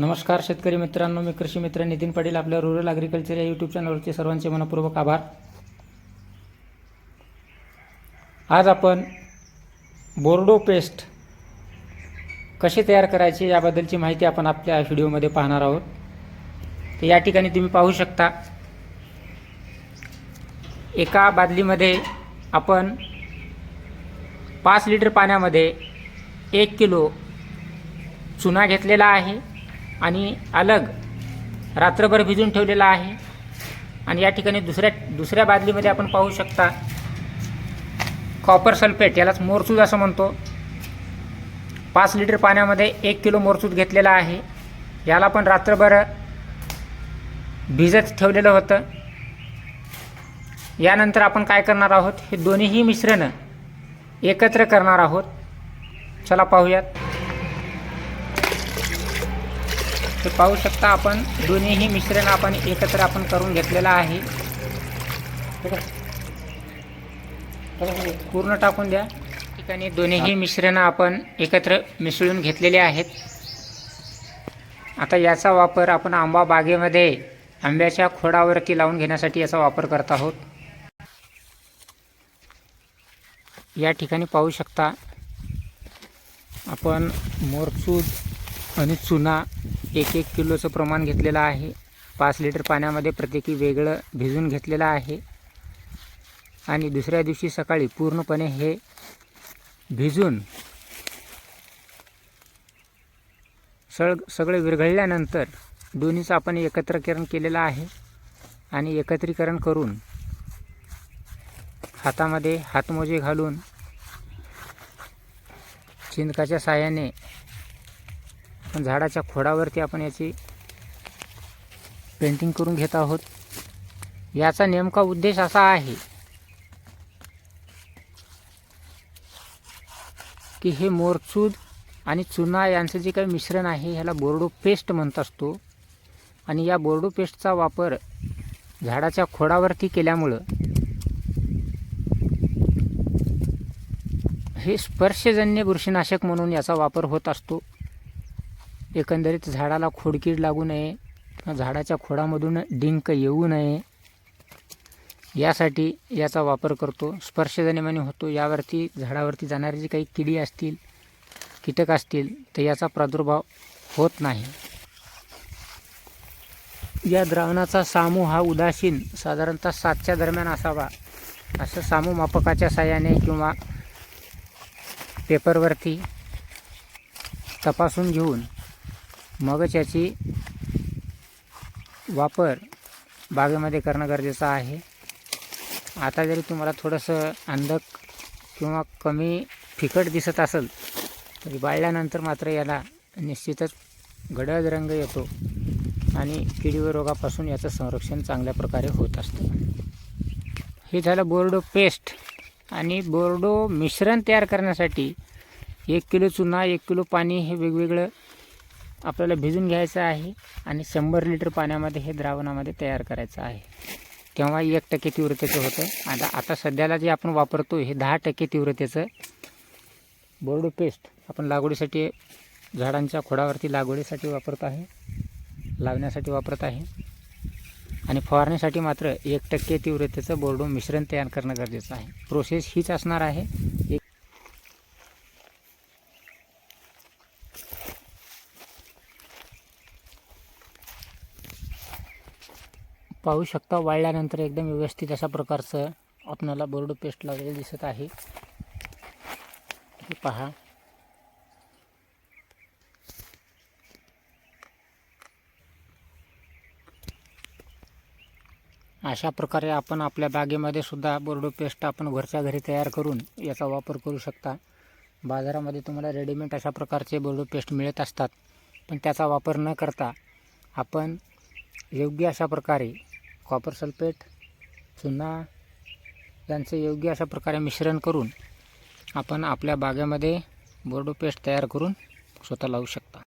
नमस्कार शेतकरी मित्रांनो मी कृषी मित्र नितीन पाटील आपल्या रुरल ॲग्रिकल्चर या यूट्यूब चॅनलवरचे सर्वांचे मनपूर्वक आभार. आज आपण बोर्डो पेस्ट कसे तयार करायचे याबद्दलची माहिती आपण आपल्या व्हिडिओमध्ये पाहणार आहोत. तर या ठिकाणी तुम्ही पाहू शकता एका बादलीमध्ये आपण पाच लिटर पाण्यामध्ये एक किलो चुना घेतलेला आहे. आणि अलग रात्रभर भिजून ठेवलेला आहे. आणि या ठिकाणी दुसऱ्या दुसऱ्या बादलीमध्ये आपण पाहू शकता कॉपर सल्फेट यालाच मोरसूद असं म्हणतो. पाच लिटर पाण्यामध्ये एक किलो मोरसूद घेतलेला आहे. याला पण रात्रभर भिजत ठेवलेलं होतं. यानंतर आपण काय करणार आहोत? हे दोन्हीही मिश्रणं एकत्र करणार आहोत. चला पाहूयात. हे पाहू शकता आपण दोन्हीही मिश्रण आपण एकत्र आपण करून घेतलेलं आहे. पूर्ण टाकून द्या. ठिकाणी दोन्हीही मिश्रणं आपण एकत्र मिसळून घेतलेले आहेत. आता याचा वापर आपण आंबा बागेमध्ये आंब्याच्या खोडावरती लावून घेण्यासाठी याचा वापर करत आहोत. या ठिकाणी पाहू शकता आपण मोरचूद आणि चुना एक एक किलोचं प्रमाण घेतलेलं आहे. पाच लिटर पाण्यामध्ये प्रत्येकी वेगळं भिजून घेतलेलं आहे. आणि दुसऱ्या दिवशी सकाळी पूर्णपणे हे भिजून सळ सगळे विरघळल्यानंतर दोन्हीचं आपण एकत्रीकरण केलेलं आहे. आणि एकत्रीकरण करून हातामध्ये हातमोजे घालून चिंदकाच्या साह्याने पण झाडाच्या खोडावरती आपण याची पेंटिंग करून घेत आहोत. याचा नेमका उद्देश असा आहे की हे मोरचूद आणि चुना यांचं जे काही मिश्रण आहे ह्याला बोर्डो पेस्ट म्हणत असतो. आणि या बोर्डो पेस्टचा वापर झाडाच्या खोडावरती केल्यामुळं हे स्पर्शजन्य बुरशीनाशक म्हणून याचा वापर होत असतो. एकंदरीत झाडाला खोडकीड लागू नये किंवा झाडाच्या खोडामधून डिंक येऊ नये. यासाठी याचा वापर करतो. स्पर्शजन्यमाने होतो. यावरती झाडावरती जाणारी जी काही किडी असतील कीटक असतील तर याचा प्रादुर्भाव होत नाही. या द्रावणाचा सामू हा उदासीन साधारणतः सातच्या दरम्यान असावा. असं सामू मापकाच्या साह्याने किंवा पेपरवरती तपासून घेऊन मगच याची वापर बागेमध्ये करणं गरजेचं आहे. आता जरी तुम्हाला थोडंसं अंधक किंवा कमी फिकट दिसत असेल तरी बाळल्यानंतर मात्र याला निश्चितच गडद रंग येतो आणि किडीवर रोगापासून याचं संरक्षण चांगल्या प्रकारे होत असतं. हे झालं बोर्डो पेस्ट आणि बोर्डो मिश्रण तयार करण्यासाठी एक किलो चुना एक किलो पाणी हे वेगवेगळं आपल्याला भिजून घ्यायचं आहे आणि शंभर लिटर पाण्यामध्ये हे द्रावणामध्ये तयार करायचं आहे. तेव्हा एक टक्के तीव्रतेचं होतं. आता आता सध्याला जे आपण वापरतो हे दहा टक्के तीव्रतेचं बोर्डो पेस्ट आपण लागवडीसाठी झाडांच्या खोडावरती लागवडीसाठी वापरत आहे लावण्यासाठी वापरत आहे. आणि फवारणीसाठी मात्र एक टक्के तीव्रतेचं बोर्डो मिश्रण तयार करणं गरजेचं आहे. प्रोसेस हीच असणार आहे. पाहू शकता वाळल्यानंतर एकदम व्यवस्थित अशा प्रकारचं आपणाला बोर्ड पेस्ट लावलेलं दिसत आहे. हे पहा. अशा प्रकारे आपण आपल्या बागेमध्ये सुद्धा बोर्डो पेस्ट आपण घरच्या घरी तयार करून याचा वापर करू शकता. बाजारामध्ये तुम्हाला रेडीमेड अशा प्रकारचे बोर्डो पेस्ट मिळत असतात पण त्याचा वापर न करता आपण योग्य अशा प्रकारे कॉपर सल्फेट चुना यांचे योग्य अशा प्रकारे मिश्रण करून आपण आपल्या बागेमध्ये बोर्डो पेस्ट तयार करून स्वतः लावू शकतो.